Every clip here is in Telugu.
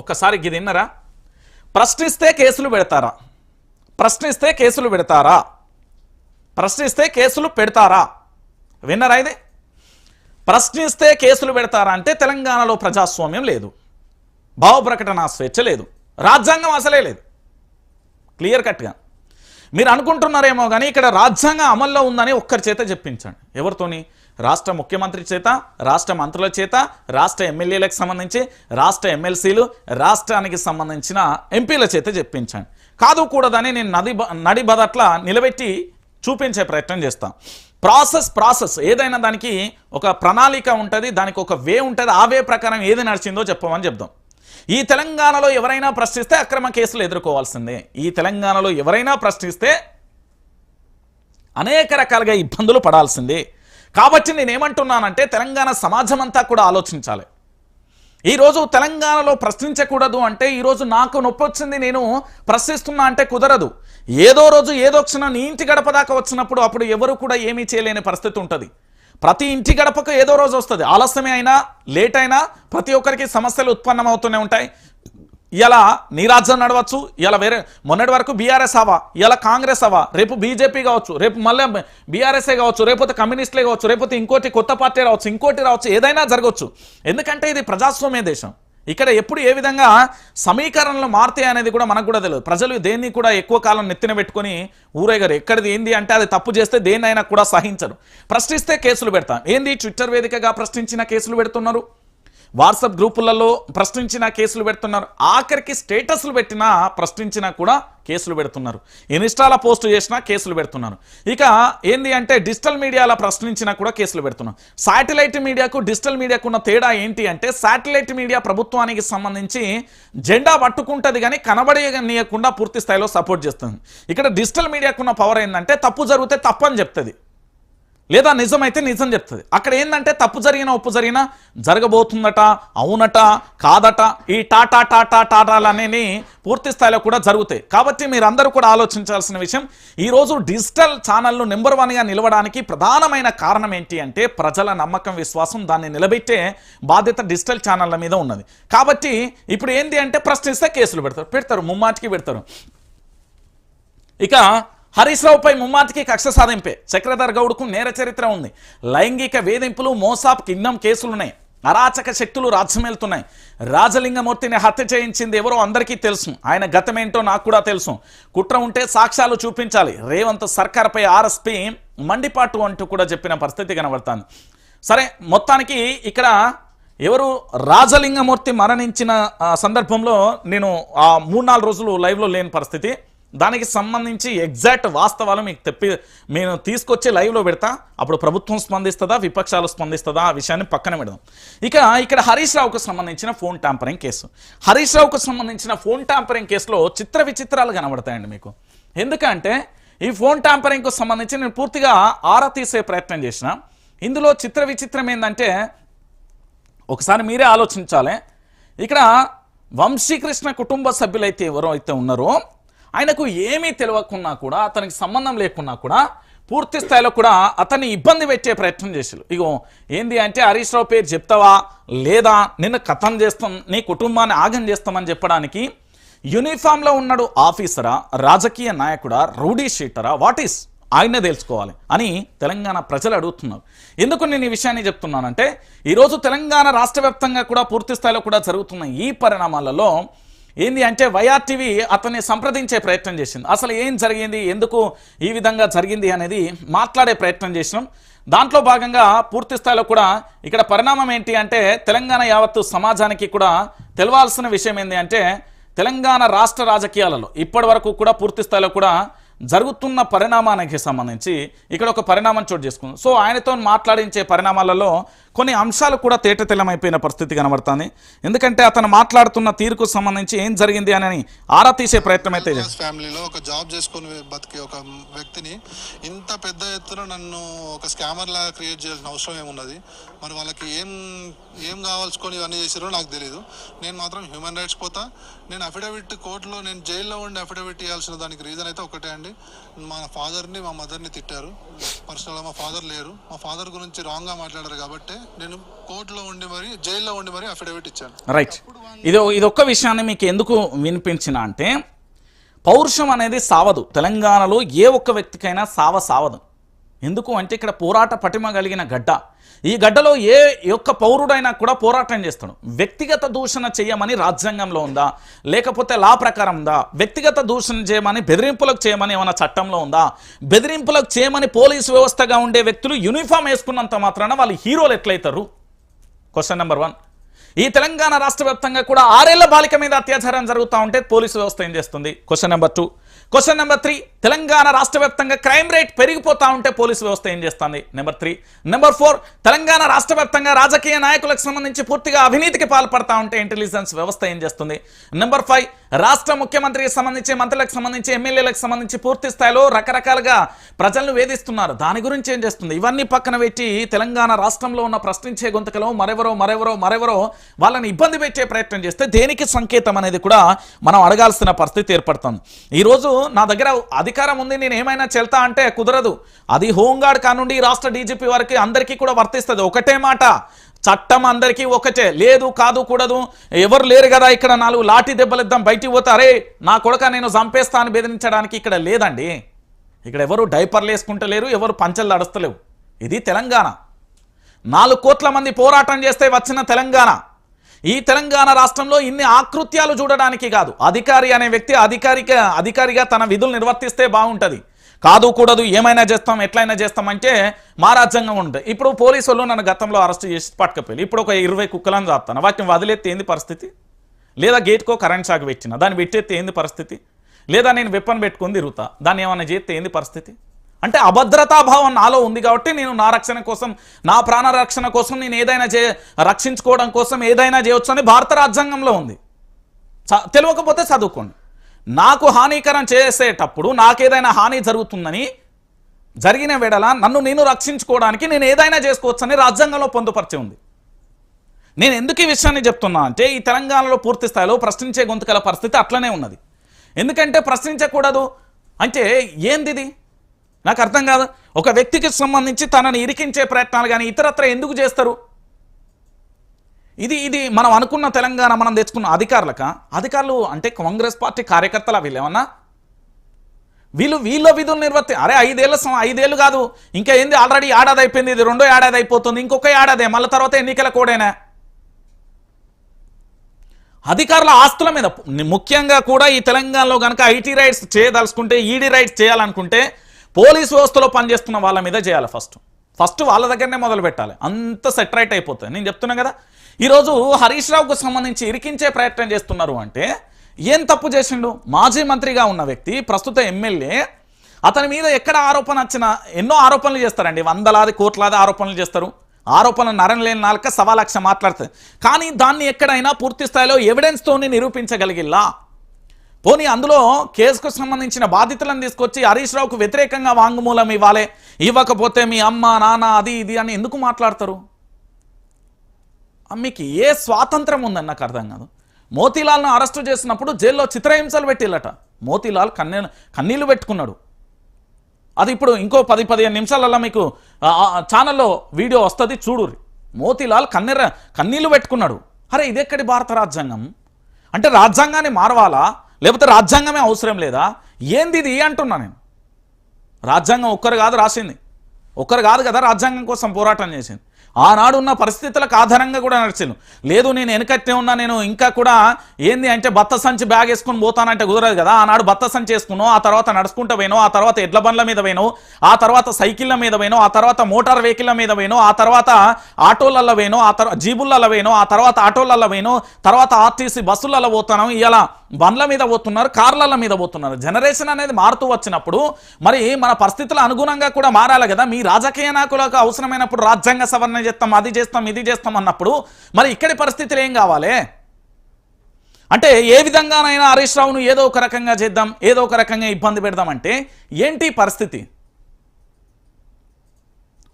ఒక్కసారి ఇది విన్నరా? ప్రశ్నిస్తే కేసులు పెడతారా? ప్రశ్నిస్తే కేసులు పెడతారా? ప్రశ్నిస్తే కేసులు పెడతారా? విన్నరా ఇది? ప్రశ్నిస్తే కేసులు పెడతారా అంటే తెలంగాణలో ప్రజాస్వామ్యం లేదు. భావ ప్రకటన స్వేచ్ఛ లేదు. రాజ్యాంగం అసలే లేదు. క్లియర్ కట్గా. మీరు అనుకుంటున్నారేమో కానీ ఇక్కడ రాజ్యాంగం అమల్లో ఉందని ఒక్కరి చేత చెప్పించండి. ఎవరితోని? రాష్ట్ర ముఖ్యమంత్రి చేత రాష్ట్ర మంత్రుల చేత రాష్ట్ర ఎమ్మెల్యేలకు సంబంధించి రాష్ట్ర ఎమ్మెల్సీలు రాష్ట్రానికి సంబంధించిన ఎంపీల చేత చెప్పించండి కాదు కూడదని నేను నది నడి బదట్ల నిలబెట్టి చూపించే ప్రయత్నం చేస్తాం. Process process. ఏదైనా దానికి ఒక ప్రణాళిక ఉంటుంది దానికి ఒక వే ఉంటుంది ఆ వే ప్రకారం ఏది నడిచిందో చెప్పమని చెప్దాం. ఈ తెలంగాణలో ఎవరైనా ప్రశ్నిస్తే అక్రమ కేసులు ఎదుర్కోవాల్సిందే. ఈ తెలంగాణలో ఎవరైనా ప్రశ్నిస్తే అనేక రకాలుగా ఇబ్బందులు పడాల్సిందే. కాబట్టి నేనేమంటున్నానంటే తెలంగాణ సమాజం అంతా కూడా ఆలోచించాలి. ఈరోజు తెలంగాణలో ప్రశ్నించకూడదు అంటే ఈరోజు నాకు నొప్పి వచ్చింది నేను ప్రశ్నిస్తున్నా అంటే కుదరదు. ఏదో రోజు ఏదో క్షణం నీ ఇంటి గడప దాకా వచ్చినప్పుడు అప్పుడు ఎవరు కూడా ఏమీ చేయలేని పరిస్థితి ఉంటుంది. ప్రతి ఇంటి గడపకు ఏదో రోజు వస్తుంది. ఆలస్యమే అయినా లేట్ అయినా ప్రతి ఒక్కరికి సమస్యలు ఉత్పన్నమవుతూనే ఉంటాయి. ఇలా నీరాజన్ నడవచ్చు ఇలా వేరే మొన్నటి వరకు బీఆర్ఎస్ అవా ఇలా కాంగ్రెస్ అవా రేపు బీజేపీ కావచ్చు రేపు మళ్ళీ బీఆర్ఎస్ఏ కావచ్చు రేపోతే కమ్యూనిస్టులే కావచ్చు రేపోతే ఇంకోటి కొత్త పార్టీ రావచ్చు ఇంకోటి రావచ్చు ఏదైనా జరగవచ్చు ఎందుకంటే ఇది ప్రజాస్వామ్య దేశం. ఇక్కడ ఎప్పుడు ఏ విధంగా సమీకరణలు మారుతాయి అనేది కూడా మనకు కూడా తెలియదు. ప్రజలు దేన్ని కూడా ఎక్కువ కాలం నెత్తిన పెట్టుకొని ఊరేగారు ఎక్కడిది ఏంది? అంటే అది తప్పు చేస్తే దేన్నైనా కూడా సహించరు. ప్రశ్నిస్తే కేసులు పెడతాం. ఏంది ట్విట్టర్ వేదికగా ప్రశ్నించిన కేసులు పెడుతున్నారు? వాట్సాప్ గ్రూపులలో ప్రశ్నించిన కేసులు పెడుతున్నారు. ఆఖరికి స్టేటస్లు పెట్టినా ప్రశ్నించినా కూడా కేసులు పెడుతున్నారు. ఇన్స్టాల పోస్ట్ చేసినా కేసులు పెడుతున్నారు. ఇక ఏంది అంటే డిజిటల్ మీడియాలో ప్రశ్నించినా కూడా కేసులు పెడుతున్నారు. శాటిలైట్ మీడియాకు డిజిటల్ మీడియాకు ఉన్న తేడా ఏంటి అంటే శాటిలైట్ మీడియా ప్రభుత్వానికి సంబంధించి జెండా పట్టుకుంటుంది కానీ కనబడనీయకుండా పూర్తి స్థాయిలో సపోర్ట్ చేస్తుంది. ఇక్కడ డిజిటల్ మీడియాకున్న పవర్ ఏంటంటే తప్పు జరిగితే తప్పు అని చెప్తుంది. లేదా నిజమైతే నిజం చెప్తుంది. అక్కడ ఏంటంటే తప్పు జరిగినా ఒప్పు జరిగినా జరగబోతుందట అవునట కాదట ఈ టాటా టాటా టాటాలనేవి పూర్తి స్థాయిలో కూడా జరుగుతాయి. కాబట్టి మీరందరూ కూడా ఆలోచించాల్సిన విషయం ఈరోజు డిజిటల్ ఛానళ్ళు నెంబర్ వన్గా నిలవడానికి ప్రధానమైన కారణం ఏంటి అంటే ప్రజల నమ్మకం విశ్వాసం దాన్ని నిలబెట్టే బాధ్యత డిజిటల్ ఛానళ్ళ మీద ఉన్నది. కాబట్టి ఇప్పుడు ఏంటి అంటే ప్రశ్నిస్తే కేసులు పెడతారు పెడతారు ముమ్మాటికి పెడతారు. ఇక హరీష్ రావుపై ముమ్మాటికి కక్ష సాధింపే. చక్రధర్ గౌడ్కు నేర చరిత్ర ఉంది. లైంగిక వేధింపులు మోసాప్ కింగ్డమ్ కేసులున్నాయి. అరాచక శక్తులు రాజ్యమేలుతున్నాయి రాజలింగమూర్తిని హత్య చేయించింది ఎవరో అందరికీ తెలుసు. ఆయన గతమేంటో నాకు కూడా తెలుసు. కుట్ర ఉంటే సాక్ష్యాలు చూపించాలి. రేవంత్ సర్కార్పై ఆర్ఎస్పీ మండిపాటు అంటూ కూడా చెప్పిన పరిస్థితి కనబడుతుంది. సరే మొత్తానికి ఇక్కడ ఎవరు రాజలింగమూర్తి మరణించిన సందర్భంలో నేను ఆ మూడు నాలుగు రోజులు లైవ్లో లేని పరిస్థితి. దానికి సంబంధించి ఎగ్జాక్ట్ వాస్తవాలు మీకు తెప్పి నేను తీసుకొచ్చి లైవ్లో పెడతా. అప్పుడు ప్రభుత్వం స్పందిస్తుందా? విపక్షాలు స్పందిస్తుందా? ఆ విషయాన్ని పక్కన పెడదాం. ఇక ఇక్కడ హరీష్ రావుకు సంబంధించిన ఫోన్ ట్యాంపరింగ్ కేసు. హరీష్ రావుకు సంబంధించిన ఫోన్ ట్యాంపరింగ్ కేసులో చిత్ర విచిత్రాలు కనబడతాయండి మీకు. ఎందుకంటే ఈ ఫోన్ ట్యాంపరింగ్కు సంబంధించి నేను పూర్తిగా ఆరా తీసే ప్రయత్నం చేసిన. ఇందులో చిత్ర విచిత్రం ఏంటంటే ఒకసారి మీరే ఆలోచించాలి. ఇక్కడ వంశీకృష్ణ కుటుంబ సభ్యులైతే ఎవరో అయితే ఉన్నారో ఆయనకు ఏమీ తెలియకున్నా కూడా అతనికి సంబంధం లేకున్నా కూడా పూర్తి స్థాయిలో కూడా అతన్ని ఇబ్బంది పెట్టే ప్రయత్నం చేశారు ఇగో ఏంది అంటే హరీష్ రావు పేరు చెప్తావా? లేదా? నిన్ను కథం చేస్తాం నీ కుటుంబాన్ని ఆగం చేస్తామని చెప్పడానికి యూనిఫామ్లో ఉన్నాడు ఆఫీసరా రాజకీయ నాయకుడా రౌడీ షీటరా? What is? ఆయనే తెలుసుకోవాలి అని తెలంగాణ ప్రజలు అడుగుతున్నారు. ఎందుకు నేను ఈ విషయాన్ని చెప్తున్నానంటే ఈరోజు తెలంగాణ రాష్ట్ర కూడా పూర్తి స్థాయిలో కూడా జరుగుతున్న ఈ పరిణామాలలో ఏంది అంటే వైఆర్టీవీ అతన్ని సంప్రదించే ప్రయత్నం చేసింది. అసలు ఏం జరిగింది? ఎందుకు ఈ విధంగా జరిగింది అనేది మాట్లాడే ప్రయత్నం చేసినాం. దాంట్లో భాగంగా పూర్తి స్థాయిలో కూడా ఇక్కడ పరిణామం ఏంటి అంటే తెలంగాణ యావత్తు సమాజానికి కూడా తెలవాల్సిన విషయం ఏంటి అంటే తెలంగాణ రాష్ట్ర రాజకీయాలలో ఇప్పటి వరకు కూడా పూర్తి స్థాయిలో కూడా జరుగుతున్న పరిణామానికి సంబంధించి ఇక్కడ ఒక పరిణామం చోటు చేసుకుంది. సో ఆయనతో మాట్లాడించే పరిణామాలలో కొన్ని అంశాలు కూడా తేటతెల్లమైపోయిన పరిస్థితి కనబడుతుంది. ఎందుకంటే అతను మాట్లాడుతున్న తీరుకు సంబంధించి ఏం జరిగింది అని ఆరా తీసే ప్రయత్నం అయితే ఫ్యామిలీలో ఒక జాబ్ చేసుకుని బతికే ఒక వ్యక్తిని ఇంత పెద్ద ఎత్తున నన్ను ఒక స్కామర్ లాగా క్రియేట్ చేయాల్సిన అవసరం ఏమున్నది? మరి వాళ్ళకి ఏం ఏం కావాల్సుకొని ఇవన్నీ చేసారో నాకు తెలియదు నేను మాత్రం హ్యూమన్ రైట్స్ పోతా. నేను అఫిడవిట్ కోర్టులో నేను జైల్లో ఉండి అఫిడవిట్ ఇవ్వాల్సిన దానికి రీజన్ అయితే ఒకటే అండి. మా ఫాదర్ని మా మదర్ని తిట్టారు. పర్సనల్గా మా ఫాదర్ లేరు. మా ఫాదర్ గురించి రాంగ్గా మాట్లాడారు కాబట్టి నేను కోర్టులో ఉండి మరి జైల్లో ఉండి మరి అఫిడవిట్ ఇచ్చాను. రైట్ ఇది ఇది ఒక్క విషయాన్ని మీకు ఎందుకు వినిపించిన అంటే పౌరుషం అనేది సావదు. తెలంగాణలో ఏ ఒక్క వ్యక్తికైనా సావ సావదు. ఎందుకు అంటే ఇక్కడ పోరాట పటిమ కలిగిన గడ్డ. ఈ గడ్డలో ఏ యొక్క పౌరుడైనా కూడా పోరాటం చేస్తాడు. వ్యక్తిగత దూషణ చేయమని రాజ్యాంగంలో ఉందా? లేకపోతే లా ప్రకారం ఉందా? వ్యక్తిగత దూషణ చేయమని బెదిరింపులకు చేయమని ఏమైనా చట్టంలో ఉందా? బెదిరింపులకు చేయమని పోలీసు వ్యవస్థగా ఉండే వ్యక్తులు యూనిఫామ్ వేసుకున్నంత మాత్రాన వాళ్ళు హీరోలు ఎట్లయితారు? క్వశ్చన్ నెంబర్ వన్ ఈ తెలంగాణ రాష్ట్ర కూడా ఆరేళ్ళ బాలిక మీద అత్యాచారం జరుగుతూ ఉంటే పోలీసు వ్యవస్థ ఏం చేస్తుంది? Question number two question number three Telangana రాష్ట్ర వ్యాప్తంగా క్రైమ్ రేట్ పెరిగిపోతా ఉంటే పోలీసు వ్యవస్థ ఏం చేస్తుంది? Number three number four Telangana రాష్ట్ర వ్యాప్తంగా రాజకీయ నాయకులకు సంబంధించి పూర్తిగా అవినీతికి పాల్పడతా ఉంటే ఇంటెలిజెన్స్ వ్యవస్థ ఏం చేస్తుంది? నెంబర్ ఫైవ్ రాష్ట్ర ముఖ్యమంత్రికి సంబంధించి మంత్రులకు సంబంధించి ఎమ్మెల్యేలకు సంబంధించి పూర్తి స్థాయిలో రకరకాలుగా ప్రజలను వేధిస్తున్నారు. దాని గురించి ఏం చేస్తుంది? ఇవన్నీ పక్కన పెట్టి తెలంగాణ రాష్ట్రంలో ఉన్న ప్రశ్నించే గొంతుకలో మరెవరో మరెవరో మరెవరో వాళ్ళని ఇబ్బంది పెట్టే ప్రయత్నం చేస్తే దేనికి సంకేతం అనేది కూడా మనం అడగాల్సిన పరిస్థితి ఏర్పడుతుంది. ఈరోజు నా దగ్గర అధికారం ఉంది నేను ఏమైనా చెల్తా అంటే కుదరదు. అది హోంగార్డ్ కానుండి రాష్ట్ర డీజీపీ వారికి అందరికీ కూడా వర్తిస్తుంది. ఒకటే మాట చట్టం అందరికీ ఒకటే. లేదు కాదు కూడదు. ఎవరు లేరు కదా ఇక్కడ నాలుగు లాఠీ దెబ్బలు ఇద్దాం బయటికి పోతే అరే నా కొడక నేను చంపేస్తా అని బెదిరించడానికి ఇక్కడ లేదండి. ఇక్కడ ఎవరు డైపర్లు వేసుకుంటలేరు ఎవరు పంచలు నడుస్తలేవు. ఇది తెలంగాణ. నాలుగు కోట్ల మంది పోరాటం చేస్తే వచ్చిన తెలంగాణ. ఈ తెలంగాణ రాష్ట్రంలో ఇన్ని ఆకృత్యాలు చూడడానికి కాదు. అధికారి అనే వ్యక్తి అధికారిక అధికారిగా తన విధులు నిర్వర్తిస్తే బాగుంటుంది. కాదు కూడదు ఏమైనా చేస్తాం ఎట్లయినా చేస్తాం అంటే మా రాజ్యాంగం ఉంటుంది. ఇప్పుడు పోలీసు వాళ్ళు నన్ను గతంలో అరెస్ట్ చేసి పట్టుకపోయి ఇప్పుడు ఒక ఇరవై కుక్కలను చాపుతాను వాటిని వదిలేస్తే ఏంది పరిస్థితి? లేదా గేట్కో కరెంట్ షాక్ పెట్టిన? దాన్ని పెట్టేస్తే ఏంది పరిస్థితి? లేదా నేను వెప్పన్ పెట్టుకుని తిరుగుతా? దాన్ని ఏమైనా చేస్తే ఏంది పరిస్థితి? అంటే అభద్రతాభావం నాలో ఉంది కాబట్టి నేను నా రక్షణ కోసం నా ప్రాణ రక్షణ కోసం నేను ఏదైనా చే రక్షించుకోవడం కోసం ఏదైనా చేయొచ్చు అని భారత రాజ్యాంగంలో ఉంది. చ- తెలియకపోతే చదువుకోండి. నాకు హానికరం చేసేటప్పుడు నాకేదైనా హాని జరుగుతుందని జరిగిన వేడల నన్ను నేను రక్షించుకోవడానికి నేను ఏదైనా చేసుకోవచ్చని రాజ్యాంగంలో పొందుపరిచి ఉంది. నేను ఎందుకు ఈ విషయాన్ని చెప్తున్నా అంటే ఈ తెలంగాణలో పూర్తి స్థాయిలో ప్రశ్నించే గొంతుకల పరిస్థితి అట్లనే ఉన్నది. ఎందుకంటే ప్రశ్నించకూడదు. అంటే ఏందిది? నాకు అర్థం కాదు. ఒక వ్యక్తికి సంబంధించి తనని ఇరికించే ప్రయత్నాలు కానీ ఇతరత్ర ఎందుకు చేస్తారు? ఇది ఇది మనం అనుకున్న తెలంగాణ మనం తెచ్చుకున్న అధికారులక? అధికారులు అంటే కాంగ్రెస్ పార్టీ కార్యకర్తల వీళ్ళేమన్నా? వీళ్ళు వీళ్ళ విధులు నిర్వర్తి అరే ఐదేళ్ళ ఐదేళ్ళు కాదు. ఇంకా ఏంది? ఆల్రెడీ ఏడాది అయిపోయింది ఇది. రెండో ఏడాది అయిపోతుంది ఇంకొక ఏడాదే మళ్ళీ తర్వాత ఎన్నికల కోడేనా? అధికారుల ఆస్తుల మీద ముఖ్యంగా కూడా ఈ తెలంగాణలో కనుక ఐటీ రైట్స్ చేయదలుచుకుంటే ఈడీ రైట్స్ చేయాలనుకుంటే పోలీస్ వ్యవస్థలో పనిచేస్తున్న వాళ్ళ మీద చేయాలి ఫస్ట్. ఫస్ట్ వాళ్ళ దగ్గరనే మొదలు పెట్టాలి. అంత సెటరైట్ అయిపోతుంది. నేను చెప్తున్నా కదా? ఈరోజు హరీష్ రావుకు సంబంధించి ఇరికించే ప్రయత్నం చేస్తున్నారు అంటే ఏం తప్పు చేసిండు? మాజీ మంత్రిగా ఉన్న వ్యక్తి ప్రస్తుత ఎమ్మెల్యే అతని మీద ఎక్కడ ఆరోపణ వచ్చినా ఎన్నో ఆరోపణలు చేస్తారండి. వందలాది కోట్లాది ఆరోపణలు చేస్తారు. ఆరోపణలు నరం లేని నాలుక సవా లక్ష మాట్లాడుతుంది. కానీ దాన్ని ఎక్కడైనా పూర్తి స్థాయిలో ఎవిడెన్స్తోని నిరూపించగలిగిల్లా? పోనీ అందులో కేసుకు సంబంధించిన బాధితులను తీసుకొచ్చి హరీష్ రావుకు వ్యతిరేకంగా వాంగ్మూలం ఇవ్వాలి. ఇవ్వకపోతే మీ అమ్మ నాన్న అది ఇది అని ఎందుకు మాట్లాడతారు? మీకు ఏ స్వాతంత్రం ఉందని నాకు అర్థం కాదు. మోతీలాల్ను అరెస్టు చేసినప్పుడు జైల్లో చిత్రహింసలు పెట్టిల్లట మోతీలాల్ కన్నె కన్నీళ్ళు పెట్టుకున్నాడు. అది ఇప్పుడు ఇంకో పది పదిహేను నిమిషాలలో మీకు ఛానల్లో వీడియో వస్తుంది చూడురి మోతీలాల్ కన్నీర కన్నీళ్ళు పెట్టుకున్నాడు. అరే ఇదెక్కడి భారత రాజ్యాంగం? అంటే రాజ్యాంగాన్ని మారవాలా? లేకపోతే రాజ్యాంగమే అవసరం లేదా? ఏంది ఇది? అంటున్నా నేను? రాజ్యాంగం ఒక్కరు కాదు రాసింది. ఒక్కరు కాదు కదా రాజ్యాంగం కోసం పోరాటం చేసింది. ఆనాడు ఉన్న పరిస్థితులకు ఆధారంగా కూడా నడిచాను లేదు నేను వెనకట్టే ఉన్నా నేను ఇంకా కూడా ఏంది అంటే బత్త సంచి బ్యాగ్ వేసుకుని పోతానంటే కుదరదు కదా. ఆనాడు బత్త సంచి వేసుకున్నావు ఆ తర్వాత నడుచుకుంటూ పోయినో ఆ తర్వాత ఎడ్ల బండ్ల మీద పోయినావు ఆ తర్వాత సైకిళ్ళ మీద పోయినావు ఆ తర్వాత మోటార్ వెహికల్ మీద పోయినావు ఆ తర్వాత ఆటోలలో పోయినావు ఆ తర్వాత జీబులలో పోయినావు ఆ తర్వాత ఆటోలలో పోయినావు తర్వాత ఆర్టీసీ బస్సులలో పోతున్నాం ఇలా బండ్ల మీద పోతున్నారు కార్ల మీద పోతున్నారు. జనరేషన్ అనేది మారుతూ వచ్చినప్పుడు మరి మన పరిస్థితుల అనుగుణంగా కూడా మారాలి కదా. మీ రాజకీయ నాయకులకు అవసరమైనప్పుడు రాజ్యాంగ సవరణ చేస్తాం అది చేస్తాం ఇది చేస్తాం అన్నప్పుడు మరి ఇక్కడి పరిస్థితులు ఏం కావాలి? అంటే ఏ విధంగానైనా హరీష్ రావును ఏదో ఒక రకంగా చేద్దాం ఏదో ఒక రకంగా ఇబ్బంది పెడదామంటే ఏంటి పరిస్థితి?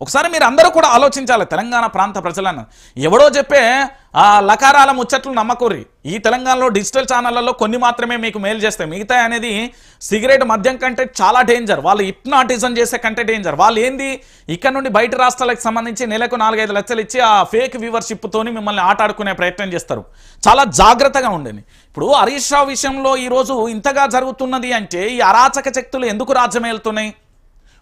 ఒకసారి మీరు అందరూ కూడా ఆలోచించాలి. తెలంగాణ ప్రాంత ప్రజలను. ఎవడో చెప్పే ఆ లకారాల ముచ్చట్లు నమ్మకూరి. ఈ తెలంగాణలో డిజిటల్ ఛానళ్ళలో కొన్ని మాత్రమే మీకు మేలు చేస్తాయి మిగతా అనేది సిగరెట్ మద్యం కంటే చాలా డేంజర్ వాళ్ళు హిప్నాటిజం చేసే కంటే డేంజర్ వాళ్ళు ఏంది? ఇక్కడ నుండి బయట రాష్ట్రాలకు సంబంధించి నెలకు నాలుగైదు లక్షలు ఇచ్చి ఆ ఫేక్ వ్యూవర్షిప్తోని మిమ్మల్ని ఆటాడుకునే ప్రయత్నం చేస్తారు. చాలా జాగ్రత్తగా ఉండండి. ఇప్పుడు హరీష్ రావు విషయంలో ఈరోజు ఇంతగా జరుగుతున్నది అంటే ఈ అరాచక శక్తులు ఎందుకు రాజ్యమేలుతున్నాయి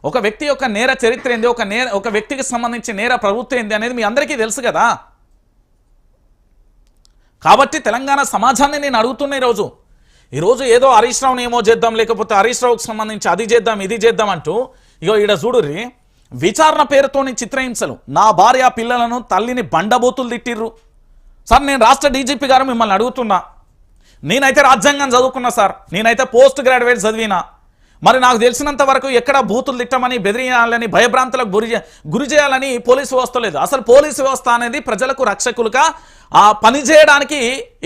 ఒక వ్యక్తి యొక్క నేర చరిత్ర ఏంది? ఒక నేర ఒక వ్యక్తికి సంబంధించి నేర ప్రభుత్వం ఏంది అనేది మీ అందరికీ తెలుసు కదా. కాబట్టి తెలంగాణ సమాజాన్ని నేను అడుగుతున్నా ఈరోజు. ఈరోజు ఏదో హరీష్ రావుని ఏమో చేద్దాం లేకపోతే హరీష్ రావుకి సంబంధించి అది చేద్దాం ఇది చేద్దాం అంటూ ఇగో ఈడ చూడుర్రి విచారణ పేరుతోని చిత్రహింసలు. నా భార్య పిల్లలను తల్లిని బండబోతులు తిట్టిర్రు. సార్ నేను రాష్ట్ర డీజీపీ గారు మిమ్మల్ని అడుగుతున్నా. నేనైతే రాజ్యాంగం చదువుకున్నా సార్. నేనైతే పోస్ట్ గ్రాడ్యుయేట్ చదివినా. మరి నాకు తెలిసినంత వరకు ఎక్కడ బూతులు తిట్టమని బెదిరియాలని భయభ్రాంతులకు గురి గురి చేయాలని పోలీసు వ్యవస్థ లేదు. అసలు పోలీసు వ్యవస్థ అనేది ప్రజలకు రక్షకులుగా ఆ పని చేయడానికి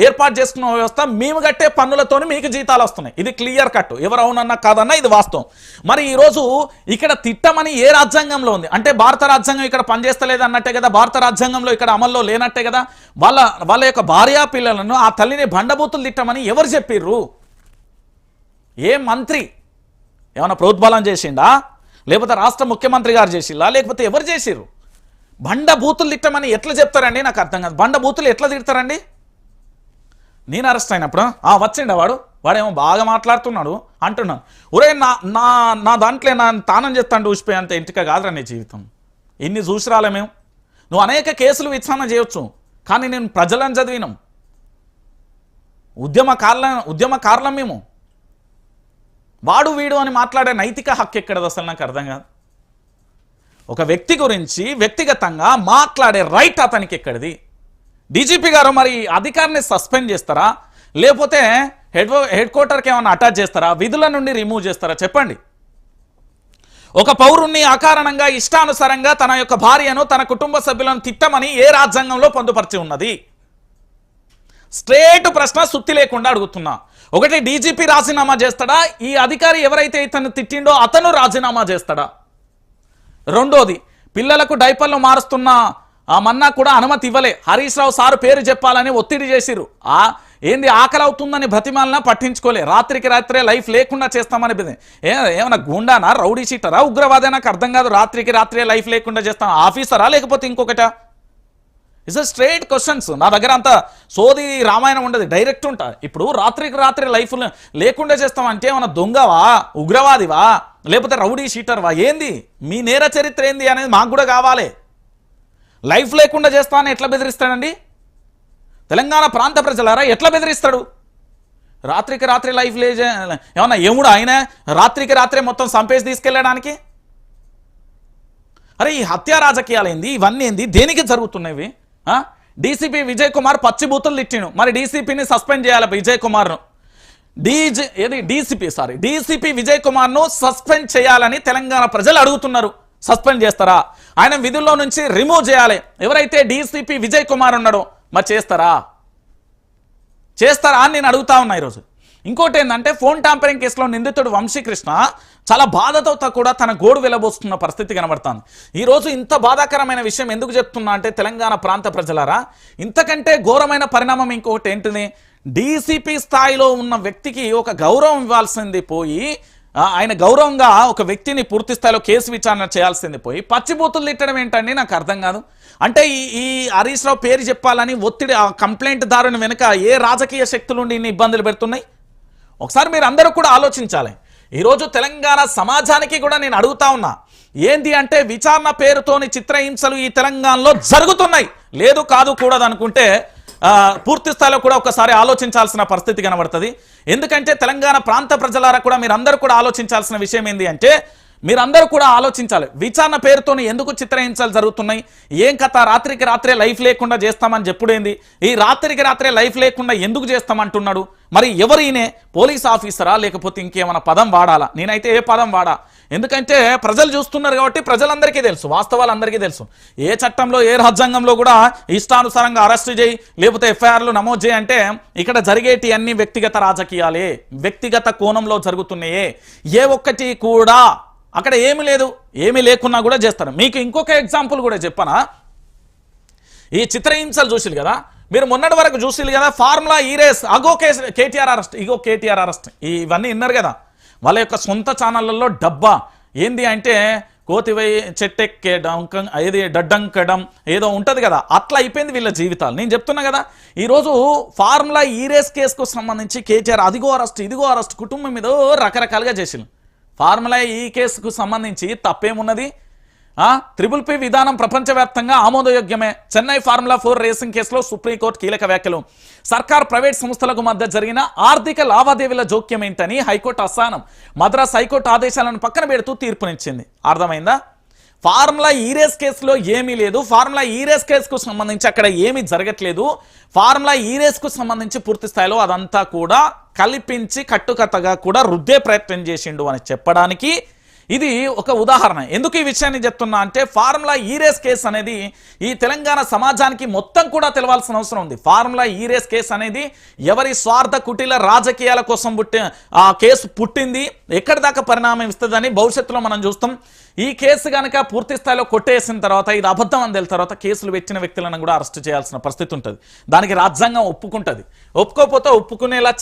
ఏర్పాటు చేసుకున్న వ్యవస్థ మేము కట్టే పన్నులతోని మీకు జీతాలు వస్తున్నాయి. ఇది క్లియర్ కట్. ఎవరు అవునన్నా కాదన్నా ఇది వాస్తవం. మరి ఈరోజు ఇక్కడ తిట్టమని ఏ రాజ్యాంగంలో ఉంది? అంటే భారత రాజ్యాంగం ఇక్కడ పనిచేస్తలేదు అన్నట్టే కదా? భారత రాజ్యాంగంలో ఇక్కడ అమల్లో లేనట్టే కదా? వాళ్ళ వాళ్ళ యొక్క భార్యా పిల్లలను ఆ తల్లిని బండబూతులు తిట్టమని ఎవరు చెప్పిర్రు? ఏ మంత్రి ఏమైనా ప్రోద్బలం చేసిండా లేకపోతే రాష్ట్ర ముఖ్యమంత్రి గారు చేసిండా లేకపోతే ఎవరు చేసిర్రు? బండ బూతులు తిట్టమని ఎట్లా చెప్తారండి? నాకు అర్థం కాదు. బండ బూతులు ఎట్లా తిడతారండి? నేను అరెస్ట్ అయినప్పుడు ఆ వచ్చిండ వాడు? వాడేమో బాగా మాట్లాడుతున్నాడు అంటున్నాను ఒరే నా నా నా దాంట్లో నా తానం చేస్తాను చూసిపోయి అంత ఇంటిక కాదురా నీ జీవితం. ఇన్ని చూసి రాలే మేము. నువ్వు అనేక కేసులు విచారణ చేయొచ్చు కానీ నేను ప్రజలను చదివినాం. ఉద్యమకారుల ఉద్యమకారులం మేము. వాడు వీడు అని మాట్లాడే నైతిక హక్కు ఎక్కడది అసలు నాకు అర్థం కాదు. ఒక వ్యక్తి గురించి వ్యక్తిగతంగా మాట్లాడే రైట్ అతనికి ఎక్కడిది? డీజీపీ గారు మరి అధికారిని సస్పెండ్ చేస్తారా? లేకపోతే హెడ్ హెడ్ క్వార్టర్కి ఏమైనా అటాచ్ చేస్తారా? విధుల నుండి రిమూవ్ చేస్తారా? చెప్పండి. ఒక పౌరుణ్ణి అకారణంగా ఇష్టానుసారంగా తన యొక్క భార్యను తన కుటుంబ సభ్యులను తిట్టమని ఏ రాజ్యాంగంలో పొందుపరిచి ఉన్నది? స్ట్రేట్ ప్రశ్న సుత్తి లేకుండా అడుగుతున్నా. ఒకటి డీజీపీ రాజీనామా చేస్తాడా? ఈ అధికారి ఎవరైతే ఇతను తిట్టిండో అతను రాజీనామా చేస్తాడా? రెండోది పిల్లలకు డైపర్లు మారుస్తున్న ఆ మన్నా కూడా అనుమతి ఇవ్వలే. హరీష్ రావు సారు పేరు చెప్పాలని ఒత్తిడి చేసిరు ఆ ఏంది ఆకలి అవుతుందని బ్రతిమాలన పట్టించుకోలే. రాత్రికి రాత్రే లైఫ్ లేకుండా చేస్తామని ఏమైనా ఏమన్నా గుండానా? రౌడీ చీటరా? ఉగ్రవాదే నాకు అర్థం కాదు. రాత్రికి రాత్రే లైఫ్ లేకుండా చేస్తాం. ఆఫీసరా? లేకపోతే ఇంకొకటా? ఇట్స్ స్ట్రేట్ క్వశ్చన్స్ నా దగ్గర అంత సోది రామాయణం ఉండదు డైరెక్ట్ ఉంటా. ఇప్పుడు రాత్రికి రాత్రి లైఫ్ లేకుండా చేస్తామంటే ఏమన్నా దొంగవా ఉగ్రవాదివా లేకపోతే రౌడీ షీటర్వా? ఏంది? మీ నేర చరిత్ర ఏంది అనేది మాకు కూడా కావాలి. లైఫ్ లేకుండా చేస్తానని ఎట్లా బెదిరిస్తాడండి? తెలంగాణ ప్రాంత ప్రజలారా ఎట్లా బెదిరిస్తాడు? రాత్రికి రాత్రి లైఫ్ లే ఏమన్నా ఏముడు ఆయన రాత్రికి రాత్రే మొత్తం సంపేసి తీసుకెళ్ళడానికి? అరే ఈ హత్యా రాజకీయాలు ఏంది? ఇవన్నీ ఏంది? దేనికి జరుగుతున్నవి డీసీపీ విజయ్ కుమార్ పచ్చి బూతులు తిట్టిను మరి డీసీపీని సస్పెండ్ చేయాలి విజయ్ కుమార్ను? డీజీ ఏది? డీసీపీ సారీ డీసీపీ విజయ్ కుమార్ను సస్పెండ్ చేయాలని తెలంగాణ ప్రజలు అడుగుతున్నారు. సస్పెండ్ చేస్తారా? ఆయన విధుల్లో నుంచి రిమూవ్ చేయాలి. ఎవరైతే డీసీపీ విజయ్ కుమార్ ఉన్నాడో మరి చేస్తారా? చేస్తారా అని నేను అడుగుతా ఉన్నా ఈరోజు. ఇంకోటి ఏంటంటే ఫోన్ టాంపరింగ్ కేసులో నిందితుడు వంశీకృష్ణ చాలా బాధతో కూడా తన గోడు వెలబోస్తున్న పరిస్థితి కనబడుతుంది. ఈరోజు ఇంత బాధాకరమైన విషయం ఎందుకు చెప్తున్నా అంటే తెలంగాణ ప్రాంత ప్రజలారా? ఇంతకంటే ఘోరమైన పరిణామం ఇంకొకటి ఏంటిది? డీసీపీ స్థాయిలో ఉన్న వ్యక్తికి ఒక గౌరవం ఇవ్వాల్సింది పోయి ఆయన గౌరవంగా ఒక వ్యక్తిని పూర్తి స్థాయిలో కేసు విచారణ చేయాల్సింది పోయి పచ్చిబూతులు తిట్టడం ఏంటండి? నాకు అర్థం కాదు. అంటే ఈ ఈ హరీష్ రావు పేరు చెప్పాలని ఒత్తిడి ఆ కంప్లైంట్ దారుని వెనుక ఏ రాజకీయ శక్తులు ఇన్ని ఇబ్బందులు పెడుతున్నాయి? ఒకసారి మీరు అందరూ కూడా ఆలోచించాలి. ఈరోజు తెలంగాణ సమాజానికి కూడా నేను అడుగుతా ఉన్నా. ఏంది అంటే విచారణ పేరుతోని చిత్రహింసలు ఈ తెలంగాణలో జరుగుతున్నాయి. లేదు కాదు కూడదనుకుంటే పూర్తి స్థాయిలో కూడా ఒకసారి ఆలోచించాల్సిన పరిస్థితి కనబడుతుంది. ఎందుకంటే తెలంగాణ ప్రాంత ప్రజలారా కూడా మీరందరూ కూడా ఆలోచించాల్సిన విషయం ఏంటి అంటే మీరందరూ కూడా ఆలోచించాలి. విచారణ పేరుతోనే ఎందుకు చిత్రహింసలు జరుగుతున్నాయి? ఏం కథ? రాత్రికి రాత్రే లైఫ్ లేకుండా చేస్తామని చెప్పుడేంది? ఈ రాత్రికి రాత్రే లైఫ్ లేకుండా ఎందుకు చేస్తామంటున్నాడు? మరి ఎవరైనా? పోలీస్ ఆఫీసరా? లేకపోతే ఇంకేమైనా పదం వాడాలా? నేనైతే ఏ పదం వాడా? ఎందుకంటే ప్రజలు చూస్తున్నారు కాబట్టి ప్రజలందరికీ తెలుసు వాస్తవాలు అందరికీ తెలుసు. ఏ చట్టంలో ఏ రాజ్యాంగంలో కూడా ఇష్టానుసారంగా అరెస్ట్ చేయి లేకపోతే ఎఫ్ఐఆర్లు నమోదు చేయి అంటే ఇక్కడ జరిగేటి అన్ని వ్యక్తిగత రాజకీయాలే. వ్యక్తిగత కోణంలో జరుగుతున్నాయే. ఏ ఒక్కటి కూడా అక్కడ ఏమీ లేదు ఏమీ లేకున్నా కూడా చేస్తారు మీకు ఇంకొక ఎగ్జాంపుల్ కూడా చెప్పనా? ఈ చిత్రహింసలు చూసిరు కదా? మీరు మొన్నటి వరకు చూసిరు కదా ఫార్ములా ఈ రేస్ అగో కేస్ కేటీఆర్ అరెస్ట్ ఇగో కేటీఆర్ అరెస్ట్ ఇవన్నీ విన్నారు కదా? వాళ్ళ యొక్క సొంత ఛానళ్ళల్లో డబ్బా. ఏంది అంటే కోతివై చెట్టెక్కేయడం కం- ఏది డడ్డంకడం ఏదో ఉంటుంది కదా? అట్లా అయిపోయింది వీళ్ళ జీవితాలు. నేను చెప్తున్నా కదా ఈరోజు ఫార్ములా ఈ రేస్ కేసుకు సంబంధించి కేటీఆర్ అదిగో అరెస్ట్ ఇదిగో అరెస్ట్ కుటుంబం మీద రకరకాలుగా చేసింది ఫార్ములా ఈ కేసుకు సంబంధించి తప్పేమున్నది? త్రిబుల్ పి విధానం ప్రపంచవ్యాప్తంగా ఆమోదయోగ్యమే. చెన్నై ఫార్ములా ఫోర్ రేసింగ్ కేసులో సుప్రీంకోర్టు కీలక వ్యాఖ్యలు. సర్కార్ ప్రైవేట్ సంస్థలకు మధ్య జరిగిన ఆర్థిక లావాదేవీల జోక్యం ఏంటని హైకోర్టు అసహనం. మద్రాస్ హైకోర్టు ఆదేశాలను పక్కన పెడుతూ తీర్పునిచ్చింది. అర్థమైందా? ఫార్ములా ఈరేస్ కేసులో ఏమీ లేదు. ఫార్ములా ఈరేస్ కేసుకు సంబంధించి అక్కడ ఏమీ జరగట్లేదు. ఫార్ములా ఈరేస్కు సంబంధించి పూర్తి స్థాయిలో అదంతా కూడా కల్పించి కట్టుకథగా కూడా రుద్దే ప్రయత్నం చేసిండు అని చెప్పడానికి ఇది ఒక ఉదాహరణ. ఎందుకు ఈ విషయాన్ని చెప్తున్నా అంటే ఫార్ములా ఈ రేస్ కేసు అనేది ఈ తెలంగాణ సమాజానికి మొత్తం కూడా తెలవాల్సిన అవసరం ఉంది. ఫార్ములా ఈ రేస్ కేసు అనేది ఎవరి స్వార్థ కుటీల రాజకీయాల కోసం పుట్టి ఆ కేసు పుట్టింది ఎక్కడి దాకా పరిణామం ఇస్తుందని భవిష్యత్తులో మనం చూస్తాం. ఈ కేసు కనుక పూర్తి స్థాయిలో కొట్టేసిన తర్వాత ఇది అబద్ధం అని తెలిసిన తర్వాత కేసులు పెట్టిన వ్యక్తులను కూడా అరెస్ట్ చేయాల్సిన పరిస్థితి ఉంటుంది. దానికి రాజ్యాంగం ఒప్పుకుంటుంది. ఒప్పుకోకపోతే ఒప్పుకునేలా